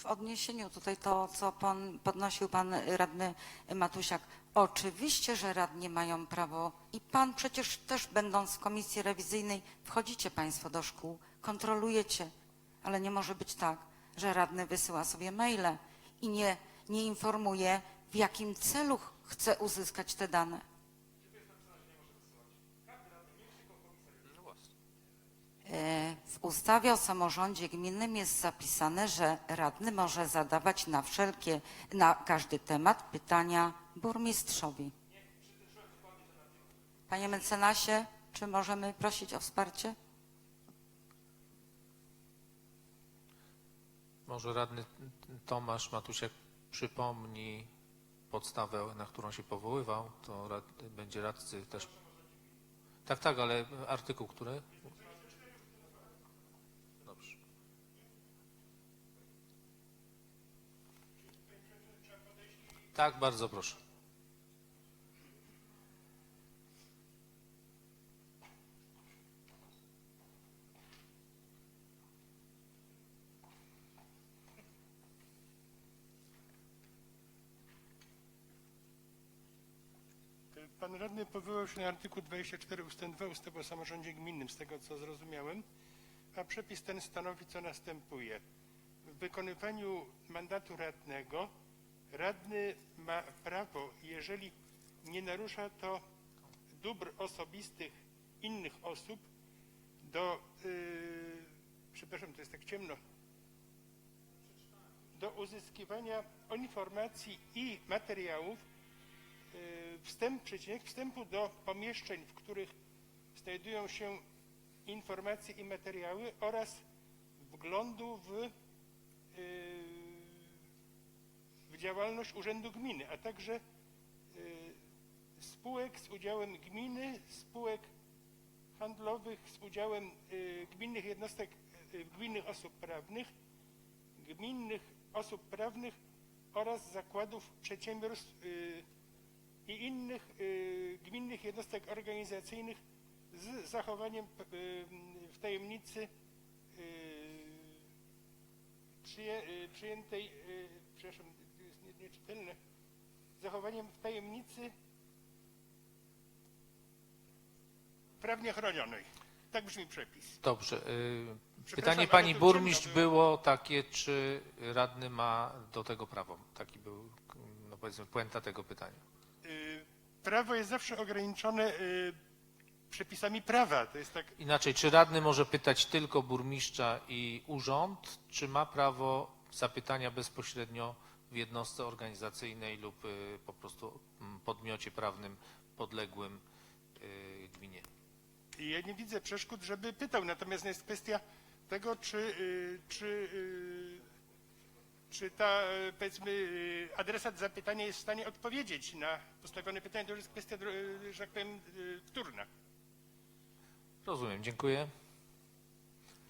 w odniesieniu tutaj to, co pan, podnosił pan radny Matusiak. Oczywiście, że radni mają prawo i pan przecież też będąc w komisji rewizyjnej wchodzicie państwo do szkół, kontrolujecie, ale nie może być tak, że radny wysyła sobie maile i nie, nie informuje w jakim celu ch- chce uzyskać te dane. No właśnie. E, W ustawie o samorządzie gminnym jest zapisane, że radny może zadawać na wszelkie, na każdy temat pytania burmistrzowi. Panie mecenasie, czy możemy prosić o wsparcie? Może radny Tomasz Matusiak przypomni podstawę, na którą się powoływał, to rad, będzie radcy też. Tak, tak, ale artykuł, który? Dobrze. Tak, bardzo proszę. Pan radny powołał się na artykuł 24 ust. 2 ustawy o samorządzie gminnym, z tego co zrozumiałem, a przepis ten stanowi co następuje. W wykonywaniu mandatu radnego radny ma prawo, jeżeli nie narusza to dóbr osobistych innych osób, do, yy, przepraszam, to jest tak ciemno, do uzyskiwania informacji i materiałów y, wstęp, przecinek wstępu do pomieszczeń, w których znajdują się informacje i materiały oraz wglądu w, y, w działalność Urzędu Gminy, a także y, spółek z udziałem gminy, spółek handlowych z udziałem y, gminnych jednostek, y, gminnych osób prawnych, gminnych osób prawnych oraz zakładów przedsiębiorstw i innych gminnych jednostek organizacyjnych z zachowaniem w tajemnicy przyję, przyjętej, przepraszam, nieczytelne, z zachowaniem w tajemnicy prawnie chronionej. Tak brzmi przepis. Dobrze. y, Pytanie pani burmistrz ciemno było. było takie, czy radny ma do tego prawo? Taki był, no powiedzmy, puenta tego pytania. Y, Prawo jest zawsze ograniczone y, przepisami prawa. To jest tak, Inaczej, czy radny może pytać tylko burmistrza i urząd, czy ma prawo zapytania bezpośrednio w jednostce organizacyjnej lub y, po prostu mm, podmiocie prawnym podległym y, gminie? ja nie widzę przeszkód, żeby pytał. Natomiast jest kwestia tego, czy, y, czy, czy ta, powiedzmy, adresat zapytania jest w stanie odpowiedzieć na postawione pytanie. To już jest kwestia, że tak powiem, wtórna. Rozumiem, dziękuję.